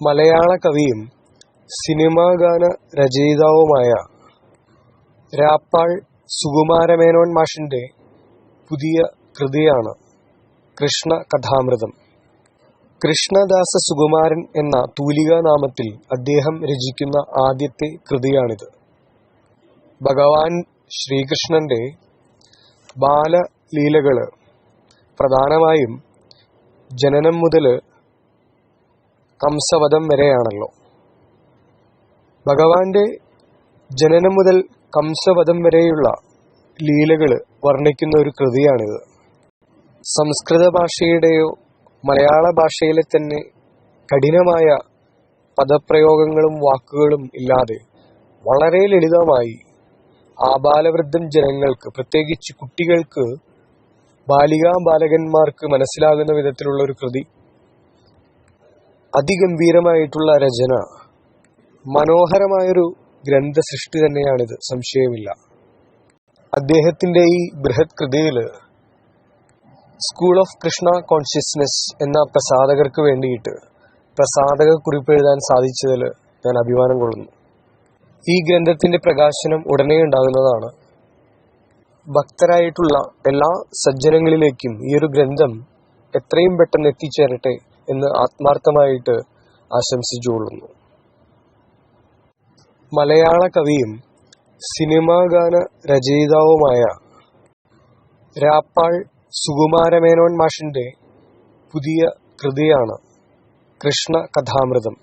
മലയാള കവിയും സിനിമാ ഗാന രചയിതാവുമായ രാപ്പാൾ സുകുമാരമേനോൻ മാഷിന്റെ പുതിയ കൃതിയാണ് കൃഷ്ണ കഥാമൃതം കൃഷ്ണദാസ സുകുമാരൻ എന്ന തൂലികാനാമത്തിൽ അദ്ദേഹം രചിക്കുന്ന ആദ്യത്തെ കൃതിയാണിത്. ഭഗവാൻ ശ്രീകൃഷ്ണന്റെ ബാലലീലകൾ പ്രധാനമായും ജനനം മുതൽ കംസവധം വരെയാണല്ലോ. ഭഗവാന്റെ ജനനം മുതൽ കംസവധം വരെയുള്ള ലീലകൾ വർണിക്കുന്ന ഒരു കൃതിയാണിത്. സംസ്കൃത ഭാഷയുടെയോ മലയാള ഭാഷയിലെ തന്നെ കഠിനമായ പദപ്രയോഗങ്ങളും വാക്കുകളും ഇല്ലാതെ വളരെ ലളിതമായി ആ ബാലവൃദ്ധം ജനങ്ങൾക്ക് പ്രത്യേകിച്ച് കുട്ടികൾക്ക് ബാലികാ ബാലകന്മാർക്ക് മനസ്സിലാകുന്ന വിധത്തിലുള്ള ഒരു കൃതി. അതിഗംഭീരമായിട്ടുള്ള രചന. മനോഹരമായൊരു ഗ്രന്ഥസൃഷ്ടി തന്നെയാണിത് സംശയമില്ല. അദ്ദേഹത്തിന്റെ ഈ ബൃഹത് കൃതിയിൽ സ്കൂൾ ഓഫ് കൃഷ്ണ കോൺഷ്യസ്നെസ് എന്ന പ്രസാധകർക്ക് വേണ്ടിയിട്ട് പ്രസാധക കുറിപ്പ് എഴുതാൻ സാധിച്ചതിൽ ഞാൻ അഭിമാനം കൊള്ളുന്നു. ഈ ഗ്രന്ഥത്തിന്റെ പ്രകാശനം ഉടനെ ഉണ്ടാകുന്നതാണ്. ഭക്തരായിട്ടുള്ള എല്ലാ സജ്ജനങ്ങളിലേക്കും ഈ ഒരു ഗ്രന്ഥം എത്രയും പെട്ടെന്ന് എത്തിച്ചേരട്ടെ എന്ന് ആത്മാർത്ഥമായിട്ട് ആശംസിച്ചുകൊള്ളുന്നു. മലയാള കവിയും സിനിമാ ഗാന രചയിതാവുമായ രാപ്പാൾ സുകുമാരമേനോൻ മാഷിന്റെ പുതിയ കൃതിയാണ് കൃഷ്ണകഥാമൃതം.